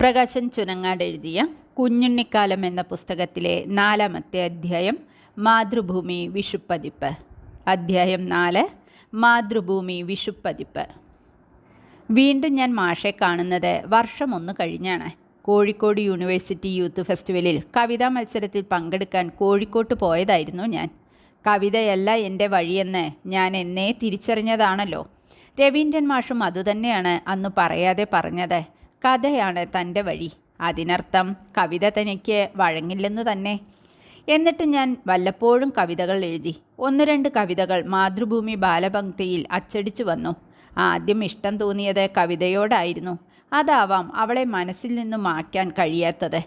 പ്രകാശൻ ചുനങ്ങാട് എഴുതിയ കുഞ്ഞുണ്ണിക്കാലം എന്ന പുസ്തകത്തിലെ നാലാമത്തെ അധ്യായം മാതൃഭൂമി വിഷുപ്പതിപ്പ്. അധ്യായം നാല് മാതൃഭൂമി വിഷുപ്പതിപ്പ്. വീണ്ടും ഞാൻ മാഷെ കാണുന്നത് വർഷം ഒന്ന് കഴിഞ്ഞാണ്. കോഴിക്കോട് യൂണിവേഴ്സിറ്റി യൂത്ത് ഫെസ്റ്റിവലിൽ കവിതാ മത്സരത്തിൽ പങ്കെടുക്കാൻ കോഴിക്കോട്ട് പോയതായിരുന്നു ഞാൻ. കവിതയല്ല എന്റെ വഴിയെന്ന് ഞാൻ എന്നേ തിരിച്ചറിഞ്ഞതാണല്ലോ. രവീന്ദ്രൻ മാഷും അതുതന്നെയാണ് അന്ന് പറയാതെ പറഞ്ഞത്. കഥയാണ് തന്റെ വഴി. അതിനർത്ഥം കവിത തനിക്ക് വഴങ്ങില്ലെന്നു തന്നെ. എന്നിട്ട് ഞാൻ വല്ലപ്പോഴും കവിതകൾ എഴുതി. ഒന്ന് രണ്ട് കവിതകൾ മാതൃഭൂമി ബാലപംക്തിയിൽ അച്ചടിച്ചു വന്നു. ആദ്യം ഇഷ്ടം തോന്നിയത് കവിതയോടായിരുന്നു. അതാവാം അവളെ മനസ്സിൽ നിന്ന് മാറ്റാൻ കഴിയാത്തത്.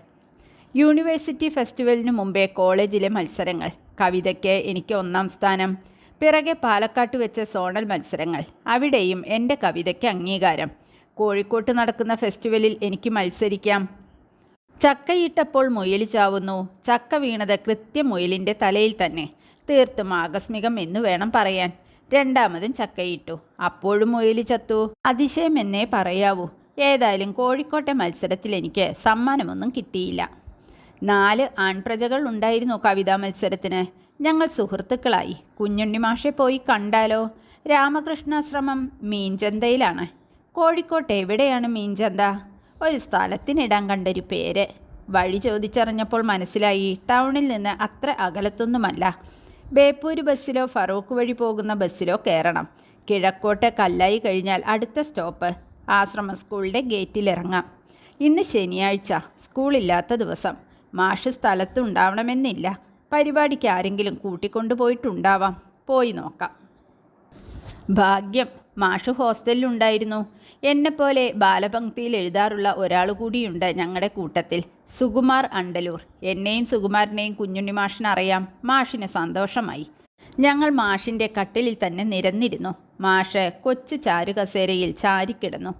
യൂണിവേഴ്സിറ്റി ഫെസ്റ്റിവലിന് മുമ്പേ കോളേജിലെ മത്സരങ്ങൾ. കവിതയ്ക്ക് എനിക്ക് ഒന്നാം സ്ഥാനം. പിറകെ പാലക്കാട്ട് വെച്ച സോണൽ മത്സരങ്ങൾ. അവിടെയും എന്റെ കവിതയ്ക്ക് അംഗീകാരം. കോഴിക്കോട്ട് നടക്കുന്ന ഫെസ്റ്റിവലിൽ എനിക്ക് മത്സരിക്കാം. ചക്കയിട്ടപ്പോൾ മുയൽ ചാവുന്നു. ചക്ക വീണത് കൃത്യം മുയലിന്റെ തലയിൽ തന്നെ. തീർത്തും ആകസ്മികം എന്ന് വേണം പറയാൻ. രണ്ടാമതും ചക്കയിട്ടു. അപ്പോഴും മുയൽ ചത്തു. അതിശയം എന്നേ പറയാവൂ. ഏതായാലും കോഴിക്കോട്ടെ മത്സരത്തിൽ എനിക്ക് സമ്മാനമൊന്നും കിട്ടിയില്ല. നാല് ആൺപ്രജകൾ ഉണ്ടായിരുന്നു കവിതാ മത്സരത്തിന്. ഞങ്ങൾ സുഹൃത്തുക്കളായി. കുഞ്ഞുണ്ണി മാഷെ പോയി കണ്ടാലോ? രാമകൃഷ്ണാശ്രമം മീൻചന്തയിലാണ്. കോഴിക്കോട്ട് എവിടെയാണ് മീൻചന്ത? ഒരു സ്ഥലത്തിനിടാൻ കണ്ടൊരു പേര്. വഴി ചോദിച്ചറിഞ്ഞപ്പോൾ മനസ്സിലായി ടൗണിൽ നിന്ന് അത്ര അകലത്തൊന്നുമല്ല. ബേപ്പൂർ ബസ്സിലോ ഫറൂഖ് വഴി പോകുന്ന ബസ്സിലോ കയറണം. കിഴക്കോട്ട് കല്ലായി കഴിഞ്ഞാൽ അടുത്ത സ്റ്റോപ്പ്. ആശ്രമ സ്കൂളിന്റെ ഗേറ്റിലിറങ്ങാം. ഇന്ന് ശനിയാഴ്ച സ്കൂളില്ലാത്ത ദിവസം. മാഷ് സ്ഥലത്തുണ്ടാവണമെന്നില്ല. പരിപാടിക്ക് ആരെങ്കിലും കൂട്ടിക്കൊണ്ടുപോയിട്ടുണ്ടാവാം. പോയി നോക്കാം. ഭാഗ്യം. മാഷ് ഹോസ്റ്റലിലുണ്ടായിരുന്നു. എന്നെപ്പോലെ ബാലപംക്തിയിൽ എഴുതാറുള്ള ഒരാൾ കൂടിയുണ്ട് ഞങ്ങളുടെ കൂട്ടത്തിൽ. സുകുമാർ അണ്ടലൂർ. എന്നെയും സുകുമാരനെയും കുഞ്ഞുണ്ണി മാഷിനറിയാം മാഷിന് സന്തോഷമായി. ഞങ്ങൾ മാഷിന്റെ കട്ടിലിൽ തന്നെ നിരന്നിരുന്നു. മാഷ് കൊച്ചു ചാരുകസേരയിൽ ചാരിക്കിടന്നു.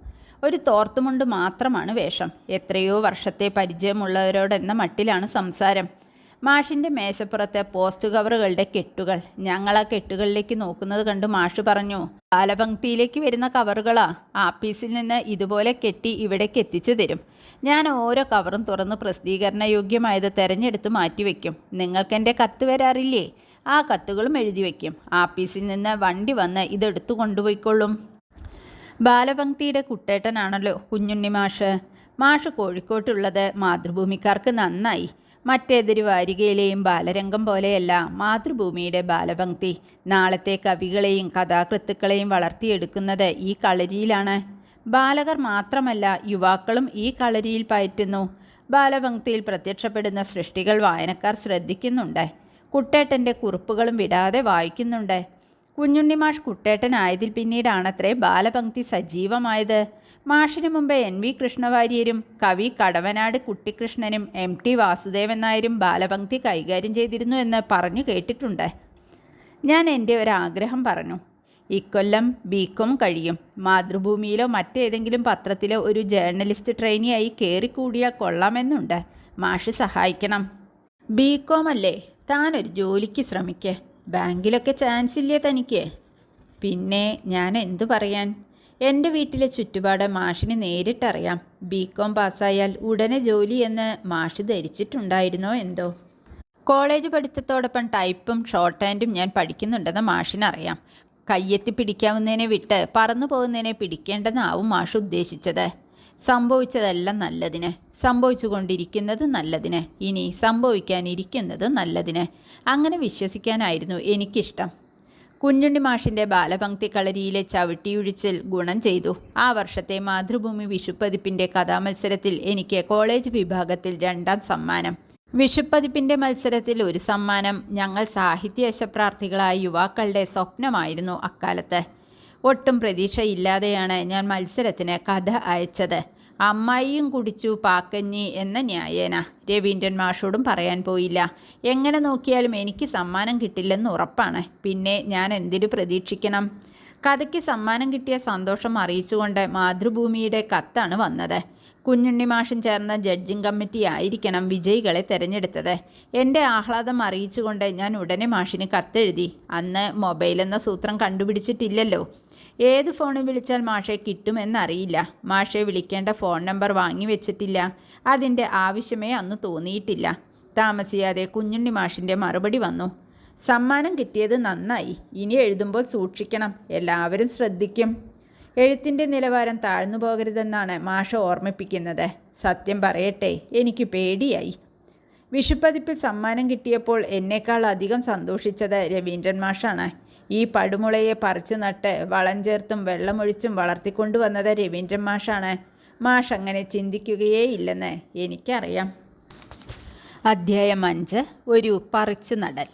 ഒരു തോർത്തുമുണ്ട് മാത്രമാണ് വേഷം. എത്രയോ വർഷത്തെ പരിചയമുള്ളവരോടെന്ന മട്ടിലാണ് സംസാരം. മാഷിന്റെ മേശപ്പുറത്തെ പോസ്റ്റ് കവറുകളുടെ കെട്ടുകൾ. ഞങ്ങൾ ആ കെട്ടുകളിലേക്ക് നോക്കുന്നത് കണ്ട് മാഷ് പറഞ്ഞു. കാലപങ്ക്തിയിലേക്ക് വരുന്ന കവറുകളാ. ആപ്പീസിൽ നിന്ന് ഇതുപോലെ കെട്ടി ഇവിടേക്ക് എത്തിച്ചു തരും. ഞാൻ ഓരോ കവറും തുറന്ന് പ്രസിദ്ധീകരണ യോഗ്യമായത് തിരഞ്ഞെടുത്ത് മാറ്റിവെക്കും. നിങ്ങൾക്കെന്റെ കത്ത് വരാറില്ലേ? ആ കത്തുകളും എഴുതി വയ്ക്കും ആപ്പീസിൽ നിന്ന് വണ്ടി വന്ന് ഇതെടുത്തു കൊണ്ടുപോയിക്കൊള്ളും. ബാലപങ്ക്തിയുടെ കുട്ടേട്ടനാണല്ലോ കുഞ്ഞുണ്ണി മാഷ്. മാഷ് കോഴിക്കോട്ടുള്ളത് മാതൃഭൂമിക്കാർക്ക് നന്നായി. മറ്റേതൊരു വാരികയിലെയും ബാലരംഗം പോലെയല്ല മാതൃഭൂമിയുടെ ബാലപംക്തി. നാളത്തെ കവികളെയും കഥാകൃത്തുക്കളെയും വളർത്തിയെടുക്കുന്നത് ഈ കളരിയിലാണ്. ബാലകർ മാത്രമല്ല യുവാക്കളും ഈ കളരിയിൽ പയറ്റുന്നു. ബാലപംക്തിയിൽ പ്രത്യക്ഷപ്പെടുന്ന സൃഷ്ടികൾ വായനക്കാർ ശ്രദ്ധിക്കുന്നുണ്ട്. കുട്ടേട്ടന്റെ കുറിപ്പുകളും വിടാതെ വായിക്കുന്നുണ്ട്. കുഞ്ഞുണ്ണിമാഷ് കുട്ടേട്ടനായതിൽ പിന്നീടാണത്രേ ബാലപംക്തി സജീവമായത്. മാഷിനു മുമ്പ് എൻ വി കൃഷ്ണവാര്യരും കവി കടവനാട് കുട്ടിക്കൃഷ്ണനും എം ടി വാസുദേവൻ നായരും ബാലപംക്തി കൈകാര്യം ചെയ്തിരുന്നു എന്ന് പറഞ്ഞു കേട്ടിട്ടുണ്ട്. ഞാൻ എന്റെ ഒരാഗ്രഹം പറഞ്ഞു. ഇക്കൊല്ലം ബികോം കഴിയും. മാതൃഭൂമിയിലോ മറ്റേതെങ്കിലും പത്രത്തിലോ ഒരു ജേർണലിസ്റ്റ് ട്രെയിനിയായി കയറിക്കൂടിയാൽ കൊള്ളാമെന്നുണ്ട്. മാഷ് സഹായിക്കണം. ബികോം അല്ലേ? താനൊരു ജോലിക്ക് ശ്രമിക്കേ. ബാങ്കിലൊക്കെ ചാൻസ് ഇല്ലേ തനിക്ക്? പിന്നെ ഞാൻ എന്തു പറയാൻ? എന്റെ വീട്ടിലെ ചുറ്റുപാട് മാഷിന് നേരിട്ടറിയാം. ബി. കോം പാസ്സായാൽ ഉടനെ ജോലി എന്ന് മാഷ് ധരിച്ചിട്ടുണ്ടായിരുന്നോ എന്തോ? കോളേജ് പഠിത്തത്തോടൊപ്പം ടൈപ്പും ഷോർട്ട് ഹാൻഡും ഞാൻ പഠിക്കുന്നുണ്ടെന്ന് മാഷിനറിയാം. കയ്യെത്തി പിടിക്കാവുന്നതിനെ വിട്ട് പറന്നു പോകുന്നതിനെ പിടിക്കേണ്ടെന്നാവും മാഷ് ഉദ്ദേശിച്ചത്. സംഭവിച്ചതെല്ലാം നല്ലതിന്. സംഭവിച്ചുകൊണ്ടിരിക്കുന്നത് നല്ലതിന്. ഇനി സംഭവിക്കാനിരിക്കുന്നത് നല്ലതിന്. അങ്ങനെ വിശ്വസിക്കാനായിരുന്നു എനിക്കിഷ്ടം. കുഞ്ഞുണ്ണി മാഷിന്റെ ബാലപംക്തി കളരിയിലെ ചവിട്ടിയുഴിച്ചിൽ ഗുണം ചെയ്തു. ആ വർഷത്തെ മാതൃഭൂമി വിഷുപ്പതിപ്പിന്റെ കഥാമത്സരത്തിൽ എനിക്ക് കോളേജ് വിഭാഗത്തിൽ രണ്ടാം സമ്മാനം. വിഷുപ്പതിപ്പിന്റെ മത്സരത്തിൽ ഒരു സമ്മാനം ഞങ്ങൾ സാഹിത്യവശപ്രാർത്ഥികളായ യുവാക്കളുടെ സ്വപ്നമായിരുന്നു അക്കാലത്ത്. ഒട്ടും പ്രതീക്ഷയില്ലാതെയാണ് ഞാൻ മത്സരത്തിന് കഥ അയച്ചത്. അമ്മായിയും കുടിച്ചു പാക്കഞ്ഞി എന്ന ന്യായേന. രവീന്ദ്രൻ മാഷോടും പറയാൻ പോയില്ല. എങ്ങനെ നോക്കിയാലും എനിക്ക് സമ്മാനം കിട്ടില്ലെന്ന് ഉറപ്പാണ്. പിന്നെ ഞാൻ എന്തിനു പ്രതീക്ഷിക്കണം? കഥയ്ക്ക് സമ്മാനം കിട്ടിയ സന്തോഷം അറിയിച്ചുകൊണ്ട് മാതൃഭൂമിയുടെ കത്താണ് വന്നത്. കുഞ്ഞുണ്ണി മാഷൻ ചേർന്ന ജഡ്ജിംഗ് കമ്മിറ്റി ആയിരിക്കണം വിജയികളെ തിരഞ്ഞെടുത്തത്. എന്റെ ആഹ്ലാദം അറിയിച്ചുകൊണ്ട് ഞാൻ ഉടനെ മാഷിന് കത്തെഴുതി. അന്ന് മൊബൈൽ എന്ന സൂത്രം കണ്ടുപിടിച്ചിട്ടില്ലല്ലോ. ഏത് ഫോണിൽ വിളിച്ചാൽ മാഷെ കിട്ടുമെന്നറിയില്ല. മാഷെ വിളിക്കേണ്ട ഫോൺ നമ്പർ വാങ്ങി വെച്ചിട്ടില്ല. അതിന്റെ ആവശ്യമേ അന്ന് തോന്നിയിട്ടില്ല. താമസിയാതെ കുഞ്ഞുണ്ണി മാഷിന്റെ മറുപടി വന്നു. സമ്മാനം കിട്ടിയത് നന്നായി. ഇനി എഴുതുമ്പോൾ സൂക്ഷിക്കണം. എല്ലാവരും ശ്രദ്ധിക്കും. എഴുത്തിന്റെ നിലവാരം താഴ്ന്നു പോകരുതെന്നാണ് മാഷ ഓർമ്മിപ്പിക്കുന്നത്. സത്യം പറയട്ടെ എനിക്ക് പേടിയായി. വിഷുപ്പതിപ്പിൽ സമ്മാനം കിട്ടിയപ്പോൾ എന്നേക്കാൾ അധികം സന്തോഷിച്ചത് രവീന്ദ്രൻ മാഷാണ്. ഈ പടുമുളയെ പറിച്ചു നട്ട് വളം ചേർത്തും വെള്ളമൊഴിച്ചും വളർത്തിക്കൊണ്ടുവന്നത് രവീന്ദ്രൻ മാഷാണ്. മാഷ് അങ്ങനെ ചിന്തിക്കുകയേ ഇല്ലെന്ന് എനിക്കറിയാം. അധ്യായം അഞ്ച്. ഒരു പറിച്ചു നടൽ.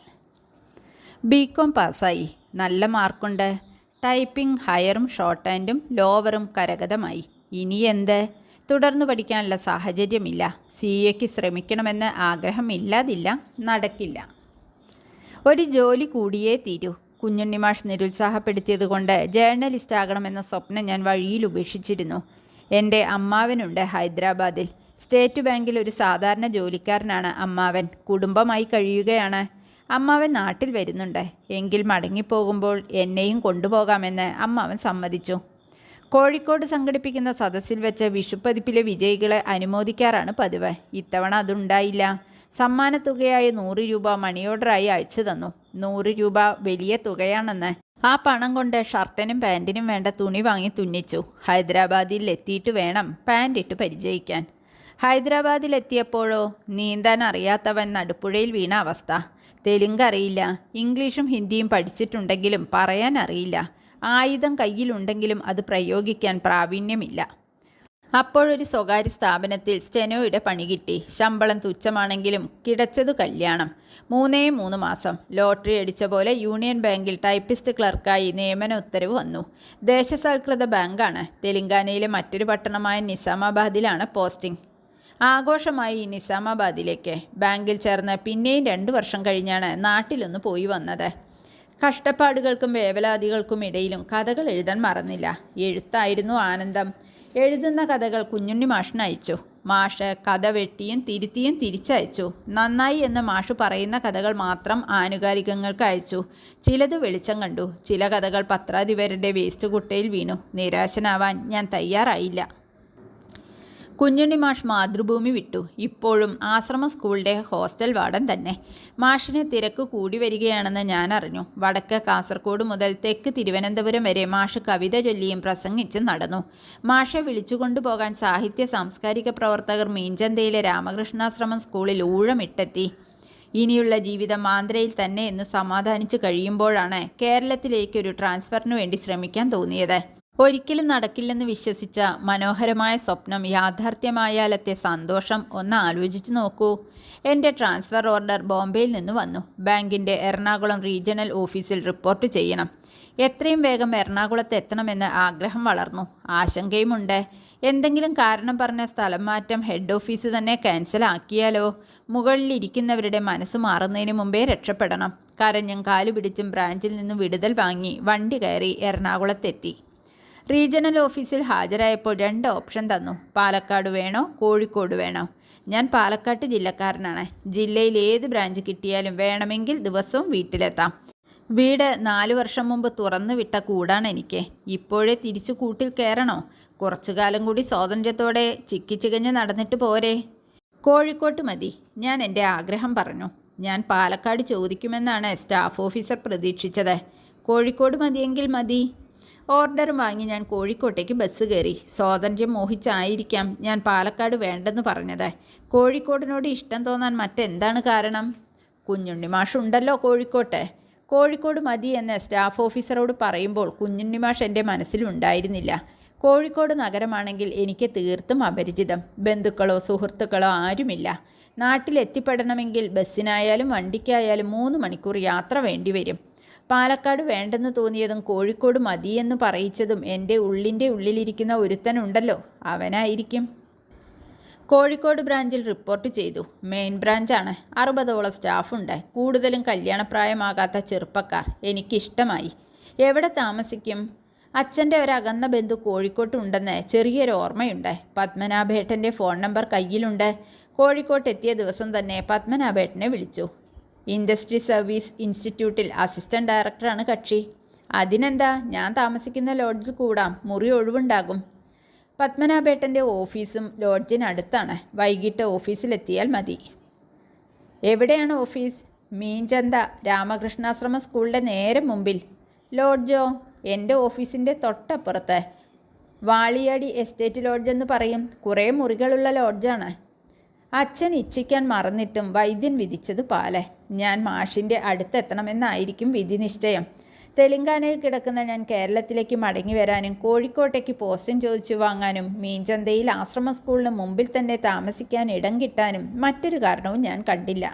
ബി കോം പാസ്സായി. നല്ല മാർക്കുണ്ട്. ടൈപ്പിംഗ് ഹയറും ഷോർട്ട് ഹാൻഡും ലോവറും കരഗതമായി. ഇനി എന്ത്? തുടർന്ന് പഠിക്കാനുള്ള സാഹചര്യമില്ല. സി എക്ക് ശ്രമിക്കണമെന്ന് ആഗ്രഹമില്ലാതില്ല നടക്കില്ല. ഒരു ജോലി കൂടിയേ തീരൂ. കുഞ്ഞുണ്ണിമാഷ് നിരുത്സാഹപ്പെടുത്തിയത് നിരുത്സാഹപ്പെടുത്തിയതുകൊണ്ട് ജേർണലിസ്റ്റ് ആകണമെന്ന സ്വപ്നം ഞാൻ വഴിയിൽ ഉപേക്ഷിച്ചിരുന്നു. എന്റെ അമ്മാവനുണ്ട് ഹൈദരാബാദിൽ. സ്റ്റേറ്റ് ബാങ്കിൽ ഒരു സാധാരണ ജോലിക്കാരനാണ് അമ്മാവൻ. കുടുംബമായി കഴിയുകയാണ്. അമ്മാവൻ നാട്ടിൽ വരുന്നുണ്ട്. എങ്കിൽ മടങ്ങിപ്പോകുമ്പോൾ എന്നെയും കൊണ്ടുപോകാമെന്ന് അമ്മാവൻ സമ്മതിച്ചു. കോഴിക്കോട് സംഘടിപ്പിക്കുന്ന സദസ്സിൽ വെച്ച് വിഷുപ്പതിപ്പിലെ വിജയികളെ അനുമോദിക്കാറാണ് പതിവ്. ഇത്തവണ അതുണ്ടായില്ല. സമ്മാനത്തുകയായ നൂറ് രൂപ മണി ഓർഡറായി അയച്ചു തന്നു. നൂറ് രൂപ വലിയ തുകയാണെന്ന്. ആ പണം കൊണ്ട് ഷർട്ടിനും പാന്റിനും വേണ്ട തുണി വാങ്ങി തുന്നിച്ചു. ഹൈദരാബാദിൽ എത്തിയിട്ട് വേണം പാന്റ് ഇട്ട് പരിചയിക്കാൻ. ഹൈദരാബാദിലെത്തിയപ്പോഴോ നീന്താൻ അറിയാത്തവൻ നടുപ്പുഴയിൽ വീണ അവസ്ഥ. തെലുങ്ക് അറിയില്ല. ഇംഗ്ലീഷും ഹിന്ദിയും പഠിച്ചിട്ടുണ്ടെങ്കിലും പറയാൻ അറിയില്ല. ആയുധം കയ്യിലുണ്ടെങ്കിലും അത് പ്രയോഗിക്കാൻ പ്രാവീണ്യമില്ല. അപ്പോഴൊരു സ്വകാര്യ സ്ഥാപനത്തിൽ സ്റ്റെനോയുടെ പണി കിട്ടി. ശമ്പളം തുച്ഛമാണെങ്കിലും കിടച്ചതു കല്യാണം. മൂന്നേ മൂന്ന് മാസം. ലോട്ടറി അടിച്ച പോലെ യൂണിയൻ ബാങ്കിൽ ടൈപ്പിസ്റ്റ് ക്ലർക്കായി നിയമന ഉത്തരവ് വന്നു. ദേശസൽകൃത ബാങ്കാണ്. തെലങ്കാനയിലെ മറ്റൊരു പട്ടണമായ നിസാമാബാദിലാണ് പോസ്റ്റിംഗ്. ആഘോഷമായി നിസാമാബാദിലേക്ക്. ബാങ്കിൽ ചേർന്ന് പിന്നെയും രണ്ടു വർഷം കഴിഞ്ഞാണ് നാട്ടിലൊന്ന് പോയി വന്നത്. കഷ്ടപ്പാടുകൾക്കും വേവലാതികൾക്കും ഇടയിലും കഥകൾ എഴുതാൻ മറന്നില്ല. എഴുത്തായിരുന്നു ആനന്ദം. എഴുതുന്ന കഥകൾ കുഞ്ഞുണ്ണി മാഷിന് അയച്ചു. മാഷ് കഥ വെട്ടിയും തിരുത്തിയും തിരിച്ചയച്ചു. നന്നായി എന്ന് മാഷ് പറയുന്ന കഥകൾ മാത്രം ആനുകാലികങ്ങൾക്ക് അയച്ചു. ചിലത് വെളിച്ചം കണ്ടു. ചില കഥകൾ പത്രാധിപരുടെ വേസ്റ്റ് കുട്ടയിൽ വീണു. നിരാശനാവാൻ ഞാൻ തയ്യാറായില്ല. കുഞ്ഞുണ്ണി മാഷ് മാതൃഭൂമി വിട്ടു. ഇപ്പോഴും ആശ്രമ സ്കൂളിന്റെ ഹോസ്റ്റൽ വാർഡൻ തന്നെ. മാഷിന് തിരക്ക് കൂടി വരികയാണെന്ന് ഞാൻ അറിഞ്ഞു. വടക്ക് കാസർഗോഡ് മുതൽ തെക്ക് തിരുവനന്തപുരം വരെ മാഷ് കവിത ചൊല്ലിയും പ്രസംഗിച്ചും നടന്നു. മാഷെ വിളിച്ചുകൊണ്ടുപോകാൻ സാഹിത്യ സാംസ്കാരിക പ്രവർത്തകർ മീഞ്ചന്തയിലെ രാമകൃഷ്ണാശ്രമം സ്കൂളിൽ ഊഴമിട്ടെത്തി. ഇനിയുള്ള ജീവിതം ആന്ധ്രയിൽ തന്നെ എന്ന് സമാധാനിച്ചു കഴിയുമ്പോഴാണ് കേരളത്തിലേക്ക് ഒരു ട്രാൻസ്ഫറിനു വേണ്ടി ശ്രമിക്കാൻ തോന്നിയത്. ഒരിക്കലും നടക്കില്ലെന്ന് വിശ്വസിച്ച മനോഹരമായ സ്വപ്നം യാഥാർത്ഥ്യമായാലത്തെ സന്തോഷം. ഒന്ന് ആലോചിച്ചു നോക്കൂ. എന്റെ ട്രാൻസ്ഫർ ഓർഡർ ബോംബെയിൽ നിന്ന് വന്നു. ബാങ്കിന്റെ എറണാകുളം റീജിയണൽ ഓഫീസിൽ റിപ്പോർട്ട് ചെയ്യണം. എത്രയും വേഗം എറണാകുളത്ത് എത്തണമെന്ന് ആഗ്രഹം വളർന്നു. ആശങ്കയുമുണ്ട്. എന്തെങ്കിലും കാരണം പറഞ്ഞ സ്ഥലം മാറ്റം ഹെഡ് ഓഫീസ് തന്നെ ക്യാൻസൽ ആക്കിയാലോ? മുകളിലിരിക്കുന്നവരുടെ മനസ്സ് മാറുന്നതിന് മുമ്പേ രക്ഷപ്പെടണം. കരഞ്ഞും കാലുപിടിച്ചും ബ്രാഞ്ചിൽ നിന്ന് വിടുതൽ വാങ്ങി വണ്ടി കയറി എറണാകുളത്തെത്തി. റീജിയണൽ ഓഫീസിൽ ഹാജരായപ്പോൾ രണ്ട് ഓപ്ഷൻ തന്നു. പാലക്കാട് വേണോ കോഴിക്കോട് വേണോ? ഞാൻ പാലക്കാട്ട് ജില്ലക്കാരനാണ്. ജില്ലയിൽ ഏത് ബ്രാഞ്ച് കിട്ടിയാലും വേണമെങ്കിൽ ദിവസവും വീട്ടിലെത്താം. വീട് നാലു വർഷം മുമ്പ് തുറന്നു വിട്ട കൂടാണ് എനിക്ക്. ഇപ്പോഴേ തിരിച്ചു കൂട്ടിൽ കയറണോ? കുറച്ചു കാലം കൂടി സ്വാതന്ത്ര്യത്തോടെ ചിക്കിച്ചികഞ്ഞ് നടന്നിട്ട് പോരെ. കോഴിക്കോട്ട് മതി ഞാൻ എന്റെ ആഗ്രഹം പറഞ്ഞു. ഞാൻ പാലക്കാട് ചോദിക്കുമെന്നാണ് സ്റ്റാഫ് ഓഫീസർ പ്രതീക്ഷിച്ചത്. കോഴിക്കോട് മതിയെങ്കിൽ മതി. ഓർഡർ വാങ്ങി ഞാൻ കോഴിക്കോട്ടേക്ക് ബസ് കയറി. സ്വാതന്ത്ര്യം മോഹിച്ചായിരിക്കാം ഞാൻ പാലക്കാട് വേണ്ടെന്ന് പറഞ്ഞത്. കോഴിക്കോടിനോട് ഇഷ്ടം തോന്നാൻ മറ്റെന്താണ് കാരണം? കുഞ്ഞുണ്ണി മാഷുണ്ടല്ലോ കോഴിക്കോട്ടെ. കോഴിക്കോട് മതി എന്ന് സ്റ്റാഫ് ഓഫീസറോട് പറയുമ്പോൾ കുഞ്ഞുണ്ണി മാഷ് എന്റെ മനസ്സിലുണ്ടായിരുന്നില്ല കോഴിക്കോട് നഗരമാണെങ്കിൽ എനിക്ക് തീർത്തും അപരിചിതം. ബന്ധുക്കളോ സുഹൃത്തുക്കളോ ആരുമില്ല. നാട്ടിലെത്തിപ്പെടണമെങ്കിൽ ബസ്സിനായാലും വണ്ടിക്കായാലും മൂന്ന് മണിക്കൂർ യാത്ര വേണ്ടിവരും. പാലക്കാട് വേണ്ടെന്ന് തോന്നിയതും കോഴിക്കോട് മതിയെന്ന് പറയിച്ചതും എന്റെ ഉള്ളിന്റെ ഉള്ളിലിരിക്കുന്ന ഒരുത്തനുണ്ടല്ലോ. അവനായിരിക്കും. കോഴിക്കോട് ബ്രാഞ്ചിൽ റിപ്പോർട്ട് ചെയ്തു. മെയിൻ ബ്രാഞ്ചാണ്. അറുപതോളം സ്റ്റാഫുണ്ട്. കൂടുതലും കല്യാണപ്രായമാകാത്ത ചെറുപ്പക്കാർ. എനിക്കിഷ്ടമായി. എവിടെ താമസിക്കും? അച്ഛന്റെ ഒരകന്ന ബന്ധു കോഴിക്കോട്ടുണ്ടെന്ന് ചെറിയൊരു ഓർമ്മയുണ്ട്. പത്മനാഭേട്ടന്റെ ഫോൺ നമ്പർ കയ്യിലുണ്ട്. കോഴിക്കോട്ടെത്തിയ ദിവസം തന്നെ പത്മനാഭേട്ടനെ വിളിച്ചു. ഇൻഡസ്ട്രി സർവീസ് ഇൻസ്റ്റിറ്റ്യൂട്ടിൽ അസിസ്റ്റന്റ് ഡയറക്ടറാണ് കക്ഷി. അതിനെന്താ? ഞാൻ താമസിക്കുന്ന ലോഡ്ജിൽ കൂടാം. മുറി ഒഴിവുണ്ടാകും. പത്മനാഭേട്ടന്റെ ഓഫീസും ലോഡ്ജിനടുത്താണ് വൈകിട്ട് ഓഫീസിലെത്തിയാൽ മതി. എവിടെയാണ് ഓഫീസ്? മീൻചന്ത രാമകൃഷ്ണാശ്രമ സ്കൂളിന്റെ നേരെ മുമ്പിൽ. ലോഡ്ജോ? എന്റെ ഓഫീസിന്റെ തൊട്ടപ്പുറത്ത്. വാളിയാടി എസ്റ്റേറ്റ് ലോഡ്ജ് എന്ന് പറയും. കുറേ മുറികളുള്ള ലോഡ്ജാണ്. അച്ഛൻ ഇച്ഛിക്കാൻ മറന്നിട്ടും വൈദ്യൻ വിധിച്ചത് പാലെ. ഞാൻ മാഷിന്റെ അടുത്തെത്തണമെന്നായിരിക്കും വിധി നിശ്ചയം തെലങ്കാനയിൽ കിടക്കുന്ന ഞാൻ കേരളത്തിലേക്ക് മടങ്ങി വരാനും കോഴിക്കോട്ടേക്ക് പോസ്റ്റും ചോദിച്ചു വാങ്ങാനും മീൻചന്തയിൽ ആശ്രമ സ്കൂളിന് മുമ്പിൽ തന്നെ താമസിക്കാൻ ഇടം കിട്ടാനും മറ്റൊരു കാരണവും ഞാൻ കണ്ടില്ല.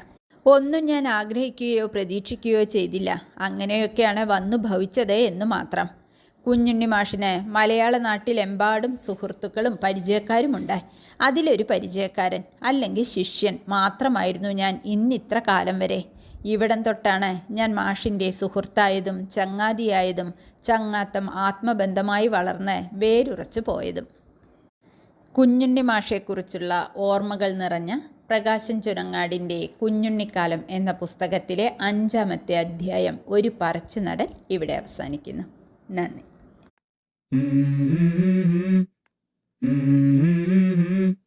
ഒന്നും ഞാൻ ആഗ്രഹിക്കുകയോ പ്രതീക്ഷിക്കുകയോ ചെയ്തില്ല. അങ്ങനെയൊക്കെയാണ് വന്നു ഭവിച്ചത് എന്ന് മാത്രം. കുഞ്ഞുണ്ണി മാഷിന് മലയാള നാട്ടിലെമ്പാടും സുഹൃത്തുക്കളും പരിചയക്കാരുമുണ്ടായി അതിലൊരു പരിചയക്കാരൻ അല്ലെങ്കിൽ ശിഷ്യൻ മാത്രമായിരുന്നു ഞാൻ ഇന്നിത്ര കാലം വരെ. ഇവിടം തൊട്ടാണ് ഞാൻ മാഷിന്റെ സുഹൃത്തായതും ചങ്ങാതിയായതും ചങ്ങാത്തം ആത്മബന്ധമായി വളർന്ന് വേരുറച്ചു പോയതും. കുഞ്ഞുണ്ണി മാഷയെക്കുറിച്ചുള്ള ഓർമ്മകൾ നിറഞ്ഞ പ്രകാശൻ ചുരങ്ങാടിന്റെ കുഞ്ഞുണ്ണിക്കാലം എന്ന പുസ്തകത്തിലെ അഞ്ചാമത്തെ അധ്യായം ഒരു പറച്ചു ഇവിടെ അവസാനിക്കുന്നു. നന്ദി. Mm-hmm. Mm-hmm. mm-hmm.